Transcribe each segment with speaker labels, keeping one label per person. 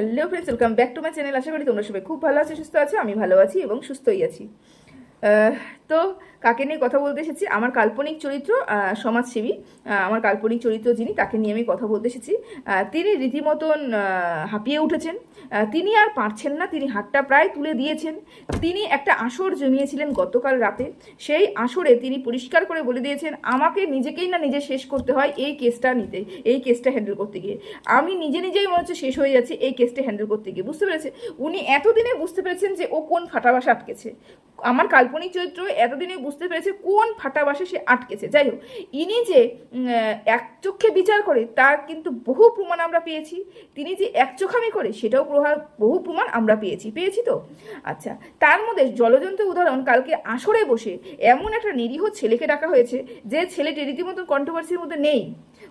Speaker 1: Hello friends welcome back to my channel আশা করি তোমরা সবাই খুব ভালো আছো, সুস্থ আছো, আমি ভালো আছি এবং সুস্থই আছি। তো কাকে নিয়ে কথা বলতে এসেছি? আমার কাল্পনিক চরিত্র সমাজসেবী আমার কাল্পনিক চরিত্র যিনি, তাকে নিয়ে আমি কথা বলতে এসেছি। তিনি রীতিমতন হাঁপিয়ে উঠেছেন। তিনি আর পারছেন না, তিনি হাতটা প্রায় তুলে দিয়েছেন। তিনি একটা আসর জমিয়েছিলেন গতকাল রাতে। সেই আসরে তিনি পরিষ্কার করে বলে দিয়েছেন, আমাকে নিজেকেই না নিজে শেষ করতে হয় এই কেসটা নিতে, এই কেসটা হ্যান্ডেল করতে গিয়ে। আমি নিজে নিজেই মনে হচ্ছে শেষ হয়ে যাচ্ছে এই কেসটা হ্যান্ডেল করতে গিয়ে। বুঝতে পেরেছে? উনি এতদিনে বুঝতে পেরেছেন যে ও কোন ফাটাবাসা আটকেছে। আমার কাল্পনিক চরিত্র এতদিনে বুঝতে পেরেছে কোন ফাটাবাসে সে আটকেছে। যাই হোক, ইনি যে এক চোখে বিচার করে, তার কিন্তু বহু প্রমাণ আমরা পেয়েছি। তিনি যে এক চোখামি করে, সেটাও প্রহার বহু প্রমাণ আমরা পেয়েছি। পেয়েছি তো? আচ্ছা তার মধ্যে জলজন্ত উদাহরণ কালকে আসরে বসে এমন একটা নিরীহ ছেলেকে ডাকা হয়েছে, যে ছেলেটি রীতিমতো কন্ট্রোভার্সির মধ্যে নেই।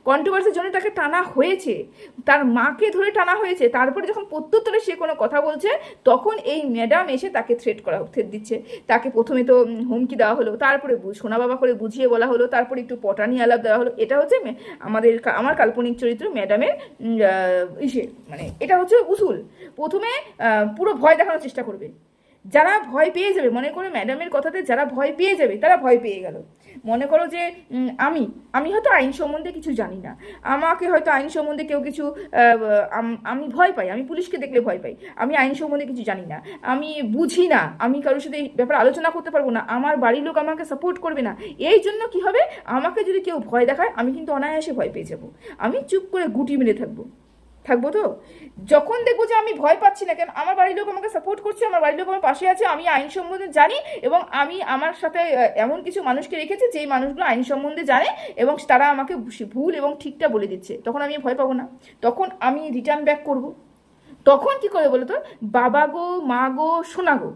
Speaker 1: কন্ট্রোভার্সির জন্য তাকে টানা হয়েছে। তার মাকে ধরে টানা হয়েছে। তারপরে যখন প্রত্যুত্তরে সে কোনো কথা বলছে, তখন এই ম্যাডাম এসে তাকে থ্রেট করা থ্রেট দিচ্ছে। তাকে প্রথমে তো হুমকি দেওয়া হলো, তারপরে সোনা বাবা করে বুঝিয়ে বলা হলো, তারপরে একটু পটানি আলাপ দেওয়া হলো। এটা হচ্ছে আমাদের আমার কাল্পনিক চরিত্র ম্যাডামের ইসে। মানে এটা হচ্ছে উসুল। প্রথমে পুরো ভয় দেখানোর চেষ্টা করবে। যারা ভয় পেয়ে যাবে, মনে করো ম্যাডামের কথাতে যারা ভয় পেয়ে যাবে, তারা ভয় পেয়ে গেল। মনে করো যে আমি আমি হয়তো আইন সম্বন্ধে কিছু জানি না। আমাকে হয়তো আইন সম্বন্ধে কেউ কিছু আমি ভয় পাই, আমি পুলিশকে দেখলে ভয় পাই। আমি আইন সম্বন্ধে কিছু জানি না। আমি বুঝি না, আমি কারোর সাথে এই ব্যাপারে আলোচনা করতে পারব না। আমার বাড়ির লোক আমাকে সাপোর্ট করবে না। এই জন্য কি হবে? আমাকে যদি কেউ ভয় দেখায়, আমি কিন্তু অনায়াসে ভয় পেয়ে যাব। আমি চুপ করে গুটি মেরে থাকব। থাকব তো? যখন দেখব যে আমি ভয় পাচ্ছি না কেন, আমার বাড়ির লোক আমাকে সাপোর্ট করছে, আমার বাড়ির লোক আমার পাশে আছে, আমি আইন সম্বন্ধে জানি এবং আমি আমার সাথে এমন কিছু মানুষকে রেখেছি যেই মানুষগুলো আইন সম্বন্ধে জানে এবং তারা আমাকে ভুল এবং ঠিকটা বলে দিচ্ছে। তখন আমি ভয় পাবো না। তখন আমি রিটার্ন ব্যাক করব। তখন কি করে বলো তো বাবা গো, মা গো, সোনা গো,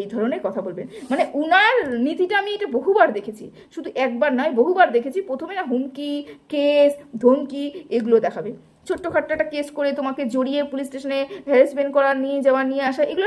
Speaker 1: এই ধরনের কথা বলবেন মানে উনার নীতিটা আমি এটা বহুবার দেখেছি। শুধু একবার নয়, বহুবার দেখেছি। প্রথমে না হুমকি, কেস, ধমকি, এগুলো দেখাবে। ছোট্টখাট্ট একটা কেস করে তোমাকে জড়িয়ে পুলিশ স্টেশনে হ্যারাসমেন্ট করা, নিয়ে যাওয়া, নিয়ে আসা এগুলো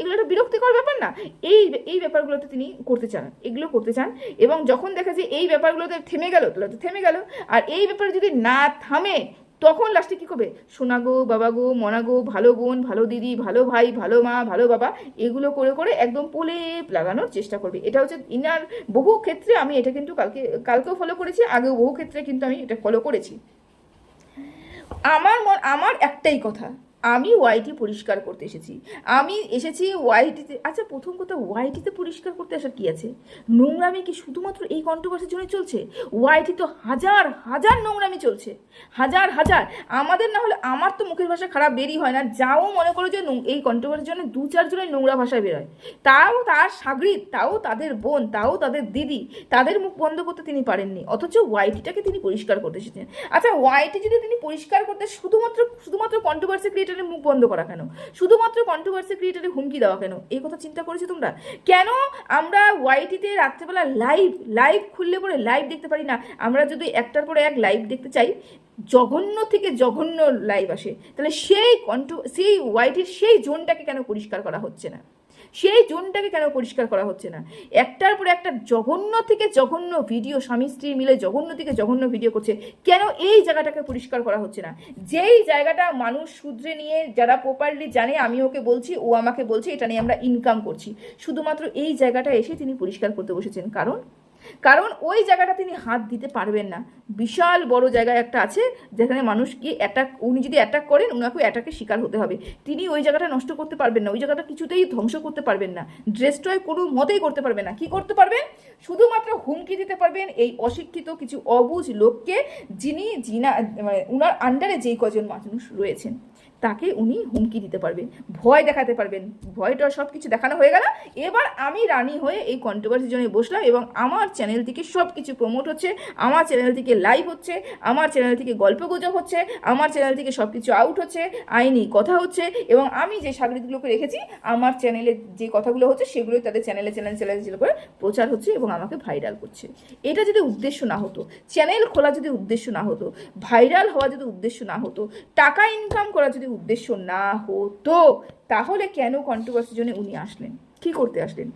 Speaker 1: এগুলো একটা বিরক্তিকর ব্যাপার না। এই এই ব্যাপারগুলোতে তিনি করতে চান, এগুলো করতে চান এবং যখন দেখা যায় এই ব্যাপারগুলোতে থেমে গেল তাহলে তো থেমে গেল, আর এই ব্যাপারে যদি না থামে, তখন লাস্টে কী করবে? সোনা গো, বাবা গো, মনা গো, ভালো বোন, ভালো দিদি, ভালো ভাই, ভালো মা, ভালো বাবা, এগুলো করে করে একদম পোলেপ লাগানোর চেষ্টা করবে। এটা হচ্ছে ইনার বহু ক্ষেত্রে আমি এটা কিন্তু কালকে, কালকেও ফলো করেছি, আগেও বহু ক্ষেত্রে কিন্তু আমি এটা ফলো করেছি। আমার আমার একটাই কথা। আমি ওয়াইটি পরিষ্কার করতে এসেছি। আমি এসেছি ওয়াইটিতে আচ্ছা প্রথম কথা ওয়াইটিতে পরিষ্কার করতে আসার কি আছে? নোংরামি কি শুধুমাত্র এই কন্ট্রোভার্সির জন্য চলছে? ওয়াইটি তো হাজার হাজার নোংরামি চলছে। হাজার হাজার। আমাদের না হলে আমার তো মুখের ভাষা খারাপ বেরই হয় না। যাও মনে করো যে এই কন্ট্রোভার্সির জন্য দু চারজনের নোংরা ভাষায় বেরোয়। তাও তার সাগরিদ, তাও তাদের বোন, তাও তাদের দিদি, তাদের মুখ বন্ধ করতে তিনি পারেননি। অথচ ওয়াইটিটাকে তিনি পরিষ্কার করতে এসেছেন। আচ্ছা ওয়াইটি যদি তিনি পরিষ্কার করতে শুধুমাত্র শুধুমাত্র কন্ট্রোভার্সি ক্রিয়েটারের মুখ বন্ধ করা কেন? শুধুমাত্র কন্ট্রোভার্সি ক্রিয়েটারে হুমকি দেওয়া কেন? এই কথা চিন্তা করেছ তোমরা? কেন আমরা ওয়াইটিতে রাত্রেবেলা লাইভ লাইভ খুললে পরে লাইভ দেখতে পারি না? আমরা যদি একটার পরে এক লাইভ দেখতে চাই, জঘন্য থেকে জঘন্য লাইভ আসে। তাহলে সেই কন্ট্রো সেই ওয়াইটির সেই জোনটাকে কেন পরিষ্কার করা হচ্ছে না? সেই জোনটাকে কেন পরিষ্কার করা হচ্ছে না? একটার পর একটা জঘন্য থেকে জঘন্য ভিডিও, স্বামী, স্ত্রী মিলে জঘন্য থেকে জঘন্য ভিডিও করছে, কেন এই জায়গাটাকে পরিষ্কার করা হচ্ছে না? যেই জায়গাটা মানুষ শুধরে নিয়ে যারা প্রপারলি জানে, আমি ওকে বলছি, ও আমাকে বলছে, এটা নিয়ে আমরা ইনকাম করছি। শুধুমাত্র এই জায়গাটা এসে তিনি পরিষ্কার করতে বসেছেন। কারণ কারণ ওই জায়গাটা তিনি হাত দিতে পারবেন না। বিশাল বড় জায়গায় একটা আছে, যেখানে মানুষকে অ্যাটাক উনি যদি অ্যাটাক করেন ওনাকে অ্যাটাকের শিকার হতে হবে। তিনি ওই জায়গাটা নষ্ট করতে পারবেন না, ওই জায়গাটা কিছুতেই ধ্বংস করতে পারবেন না। ড্রেসটয় কোনো মতেই করতে পারবেন না। কি করতে পারবেন? শুধুমাত্র হুমকি দিতে পারবেন এই অশিক্ষিত কিছু অবুঝ লোককে, যিনি জিনা মানে উনার আন্ডারে যেই কজন মানুষ রয়েছেন। তাকে উনি হুমকি দিতে পারবেন, ভয় দেখাতে পারবেন। ভয়টা সব কিছু দেখানো হয়ে গেল। এবার আমি রানী হয়ে এই কন্ট্রোভার্সির জন্য বসলাম এবং আমার চ্যানেল থেকে সব কিছু প্রমোট হচ্ছে, আমার চ্যানেল থেকে লাইভ হচ্ছে, আমার চ্যানেল থেকে গল্প গুজব হচ্ছে, আমার চ্যানেল থেকে সব কিছু আউট হচ্ছে আইনি কথা হচ্ছে এবং আমি যে সাগরিদগুলোকে রেখেছি, আমার চ্যানেলে যে কথাগুলো হচ্ছে সেগুলোই তাদের চ্যানেলে চ্যানেল চ্যানেল করে প্রচার হচ্ছে এবং আমাকে ভাইরাল করছে। এটা যদি উদ্দেশ্য না হতো চ্যানেল খোলা যদি উদ্দেশ্য না হতো ভাইরাল হওয়া যদি উদ্দেশ্য না হতো, টাকা ইনকাম করা যদি উদ্দেশ্য না হতো, তাহলে কেন কন্ট্রোভার্সির জন্য উনি আসলেন? কি করতে আসলেন?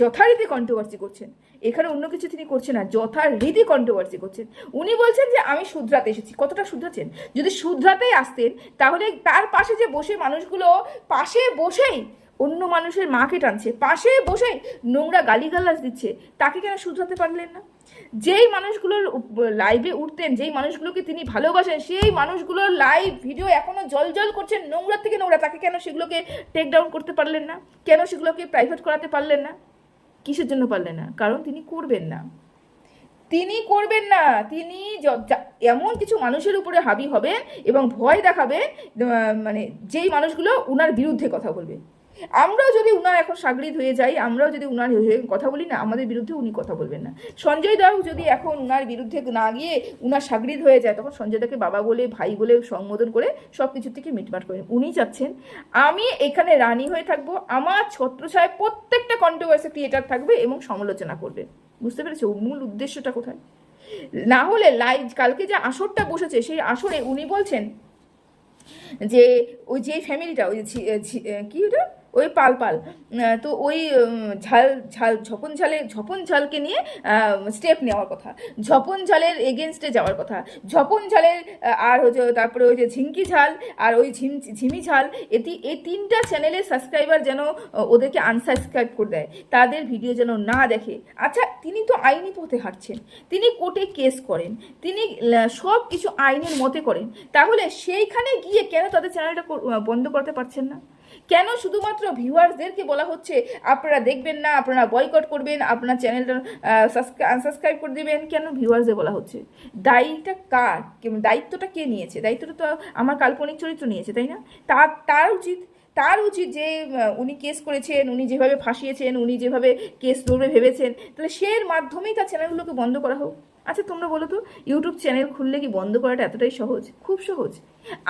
Speaker 1: যথারীতি কন্ট্রোভার্সি করছেন। এখানে অন্য কিছু তিনি করছেন না, যথারীতি কন্ট্রোভার্সি করছেন। উনি বলছেন যে, আমি শুধরাতে এসেছি। কতটা শুধরাছেন যদি শুধরাতেই আসতেন, তাহলে তার পাশে যে বসে মানুষগুলো, পাশে বসেই অন্য মানুষের মাকে টানছে। পাশে বসেই নোংরা গালিগালাজ দিচ্ছে। তাকে কেন শুধরাতে পারলেন না? যেই মানুষগুলোর লাইভে উঠতেন, যেই মানুষগুলোকে তিনি ভালোবাসেন, সেই মানুষগুলোর লাইভ ভিডিও এখনও জল জল করছেন, নোংরা থেকে নোংরা। তাকে কেন সেগুলোকে টেক ডাউন করতে পারলেন না? কেন সেগুলোকে প্রাইভেট করাতে পারলেন না? কিসের জন্য পারলেন না? কারণ তিনি করবেন না। তিনি করবেন না। তিনি এমন কিছু মানুষের উপরে হাবি হবেন এবং ভয় দেখাবেন মানে যেই মানুষগুলো উনার বিরুদ্ধে কথা বলবে। আমরাও যদি উনার এখন সাগরিদ হয়ে যাই, আমরাও যদি উনার হয়ে কথা বলি না, আমাদের বিরুদ্ধে উনি কথা বলবেন না। সঞ্জয় দাও যদি এখন উনার বিরুদ্ধে না গিয়ে উনার সাগরিদ হয়ে যায়, তখন সঞ্জয় দাকে বাবা বলে, ভাই বলে, সম্বোধন করে সব কিছু থেকে মিটমাট করেন উনি চাচ্ছেন, আমি এখানে রানী হয়ে থাকব, আমার ছত্রছায় প্রত্যেকটা কন্ট্রোভার্সি ক্রিয়েটার থাকবে এবং সমালোচনা করবে। বুঝতে পেরেছ? মূল উদ্দেশ্যটা কোথায়? না হলে লাইভ কালকে যে আসরটা বসেছে, সেই আসরে উনি বলছেন যে, ওই যে ফ্যামিলিটা ওই কি ওটা? ওই পাল পাল। তো ওই ঝাল ঝাল, ঝপন ঝালে ঝপন ঝালকে নিয়ে স্টেপ নেওয়ার কথা। ঝপন ঝালের এগেনস্টে যাওয়ার কথা। ঝপন ঝালের আর হচ্ছে তারপরে ওই যে ঝিঙ্কি ঝাল আর ওই ঝিম, ঝিমি ঝাল, এটি, এই তিনটা চ্যানেলের সাবস্ক্রাইবার যেন ওদেরকে আনসাবস্ক্রাইব করে দেয়। তাদের ভিডিও যেন না দেখে। আচ্ছা তিনি তো আইনি পথে হাঁটছেন। তিনি কোর্টে কেস করেন। তিনি সব কিছু আইনের মতে করেন। তাহলে সেইখানে গিয়ে কেন তাদের চ্যানেলটা বন্ধ করতে পারছেন না? কেন শুধুমাত্র ভিউয়ার্সদেরকে বলা হচ্ছে, আপনারা দেখবেন না, আপনারা বয়কট করবেন, আপনার চ্যানেলটা আনসাবস্ক্রাইব করে দেবেন, কেন ভিউয়ার্সদের বলা হচ্ছে? দায়ীটা কার? কি- দায়িত্বটা কে নিয়েছে? দায়িত্বটা তো আমার কাল্পনিক চরিত্র নিয়েছে, তাই না? তার তার উচিত তার উচিত যে উনি কেস করেছেন, উনি যেভাবে ফাঁসিয়েছেন, উনি যেভাবে কেস লড়বে ভেবেছেন, তাহলে সের মাধ্যমেই তার চ্যানেলগুলোকে বন্ধ করা হোক। আচ্ছা তোমরা বলো তো ইউটিউব চ্যানেল খুললে কি বন্ধ করাটা এতটাই সহজ? খুব সহজ।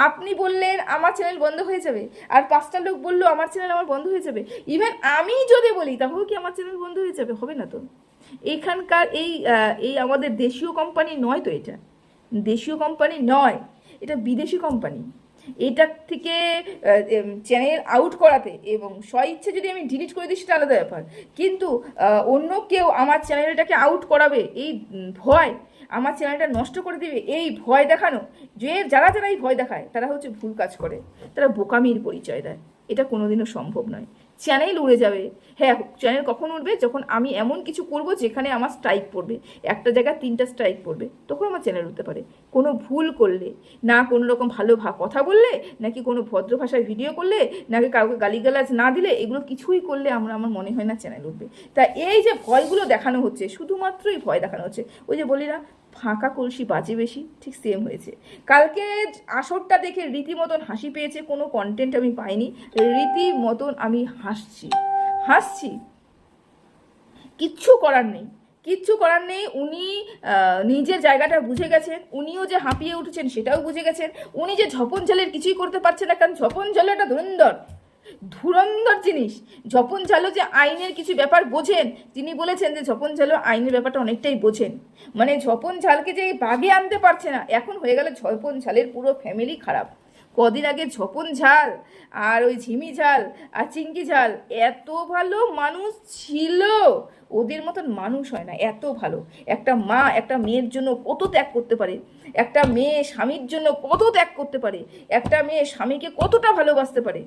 Speaker 1: আপনি বললেন আমার চ্যানেল বন্ধ হয়ে যাবে, আর পাঁচটা লোক বলল আমার চ্যানেল আমার বন্ধ হয়ে যাবে। ইভেন আমি যদি বলি, তাহলেও কি আমার চ্যানেল বন্ধ হয়ে যাবে? হবে না তো। এখানকার এই এই আমাদের দেশীয় কোম্পানি নয় তো এটা। দেশীয় কোম্পানি নয়, এটা বিদেশি কোম্পানি এটার থেকে চ্যানেল আউট করাতে এবং স্বইচ্ছে যদি আমি ডিলিট করে দিই, সেটা আলাদা ব্যাপার। কিন্তু অন্য কেউ আমার চ্যানেলটাকে আউট করাবে, এই ভয়, আমার চ্যানেলটা নষ্ট করে দেবে, এই ভয় দেখানো, যে যারা যারা এই ভয় দেখায়, তারা হচ্ছে ভুল কাজ করে, তারা বোকামির পরিচয় দেয়। এটা কোনোদিনও সম্ভব নয়। চ্যানেল উড়ে যাবে। হ্যাঁ চ্যানেল কখন উঠবে যখন আমি এমন কিছু করব যেখানে আমার স্ট্রাইক পড়বে। একটা জায়গায় তিনটা স্ট্রাইক পড়বে। তখন আমার চ্যানেল উঠতে পারে। কোনো ভুল করলে, না কোনো রকম ভালো কথা বললে, নাকি কোনো ভদ্র ভাষায় ভিডিও করলে, নাকি কাউকে গালিগালাজ না দিলে, এগুলো কিছুই করলে আমরা, আমার মনে হয় না চ্যানেল উঠবে তা এই যে ভয়গুলো দেখানো হচ্ছে, শুধুমাত্রই ভয় দেখানো হচ্ছে। ওই যে বলি না ফাঁকা কলসি বাজে বেশি, ঠিক সেম হয়েছে। কালকে আসরটা দেখে রীতিমতন হাসি পেয়েছে, কোনো কন্টেন্ট আমি পাইনি, রীতিমতন আমি হাসছি। হাসছি। কিচ্ছু করার নেই, কিচ্ছু করার নেই, উনি নিজের জায়গাটা বুঝে গেছেন, উনিও যে হাঁপিয়ে উঠেছেন সেটাও বুঝে গেছেন, উনি যে ঝপন ঝালের কিছুই করতে পারছেন না, কারণ ঝপন ঝাল একটা ধুরন্ধর জিনিস। ঝপন ঝালো যে আইনের কিছু ব্যাপার বোঝেন, তিনি বলেছেন যে ঝপন ঝালো আইনের ব্যাপারটা অনেকটাই বোঝেন। মানে ঝপন ঝালকে যে বাগে আনতে পারছে না, এখন হয়ে গেল ঝপন ঝালের পুরো ফ্যামিলি খারাপ। কদিন আগে ঝপন ঝাল আর ওই ঝিমি ঝাল আর চিঙ্কি ঝাল এত ভালো মানুষ ছিল। ওদের মতন মানুষ হয় না, এত ভালো। একটা মা একটা মেয়ের জন্য কত ত্যাগ করতে পারে, একটা মেয়ে স্বামীর জন্য কত ত্যাগ করতে পারে, একটা মেয়ে স্বামীকে কতটা ভালোবাসতে পারে।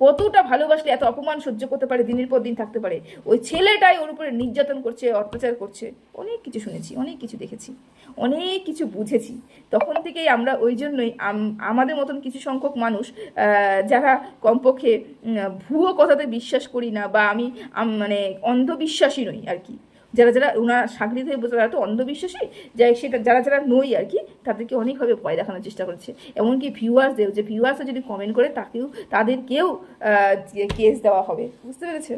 Speaker 1: কতটা ভালোবাসলে এত অপমান সহ্য করতে পারে, দিনের পর দিন থাকতে পারে। ওই ছেলেটাই ওর উপরে নির্যাতন করছে, অত্যাচার করছে। অনেক কিছু শুনেছি, অনেক কিছু দেখেছি, অনেক কিছু বুঝেছি। তখন থেকেই আমরা ওই জন্যই আম- আমাদের মতন কিছু সংখ্যক মানুষ যারা কমপক্ষে ভুয়ো কথাতে বিশ্বাস করি না বা আমি মানে অন্ধবিশ্বাসী নই আর কি। যারা যারা ওনার সাগরিত হয়ে বসে, তারা তো অন্ধবিশ্বাসী। যাই সেটা যারা যারা নই আর কি, তাদেরকে অনেকভাবে ভয় দেখানোর চেষ্টা করছে। এমনকি ভিউয়ার্সদের যে ভিউয়ার্সরা যদি কমেন্ট করে, তাকেও তাদেরকেও কেস দেওয়া হবে। বুঝতে পেরেছে?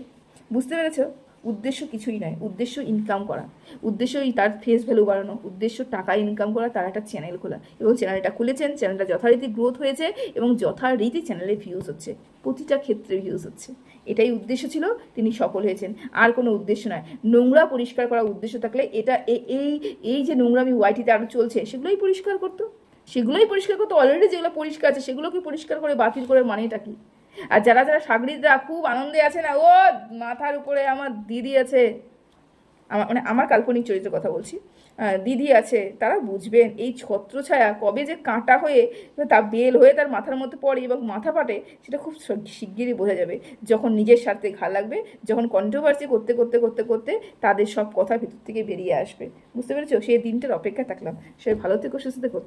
Speaker 1: বুঝতে পেরেছ? উদ্দেশ্য কিছুই নয় উদ্দেশ্য ইনকাম করা। উদ্দেশ্য তার ফেস ভ্যালু বাড়ানো। উদ্দেশ্য টাকা ইনকাম করা, তার একটা চ্যানেল খোলা। এবং চ্যানেলটা খুলেছেন চ্যানেলটা যথারীতি গ্রোথ হয়েছে এবং যথারীতি চ্যানেলে ভিউজ হচ্ছে। প্রতিটা ক্ষেত্রে ভিউজ হচ্ছে। এটাই উদ্দেশ্য ছিল, তিনি সফল হয়েছেন। আর কোনো উদ্দেশ্য নয় নোংরা পরিষ্কার করার উদ্দেশ্য থাকলে এটা এই এই যে নোংরা নোংরামি ওয়াইটিতে আরও চলছে, সেগুলোই পরিষ্কার করতো। সেগুলোই পরিষ্কার করতো। অলরেডি যেগুলো পরিষ্কার আছে, সেগুলোকে পরিষ্কার করে বাতিল করে মানেটা কি? আর যারা যারা সাগরিদরা খুব আনন্দে আছে না ও মাথার উপরে আমার দিদি আছে আমার মানে আমার কাল্পনিক চরিত্রের কথা বলছি দিদি আছে, তারা বুঝবেন এই ছত্রছায়া কবে যে কাঁটা হয়ে তা বেল হয়ে তার মাথার মধ্যে পড়ে এবং মাথা পাটে সেটা খুব শিগগিরই বোঝা যাবে। যখন নিজের স্বার্থে ঘা লাগবে, যখন কন্ট্রোভার্সি করতে করতে করতে করতে তাদের সব কথা ভিতর থেকে বেরিয়ে আসবে। বুঝতে পেরেছ? সেই দিনটার অপেক্ষা থাকলাম। সে ভালো থেকো, সুস্থ থেকো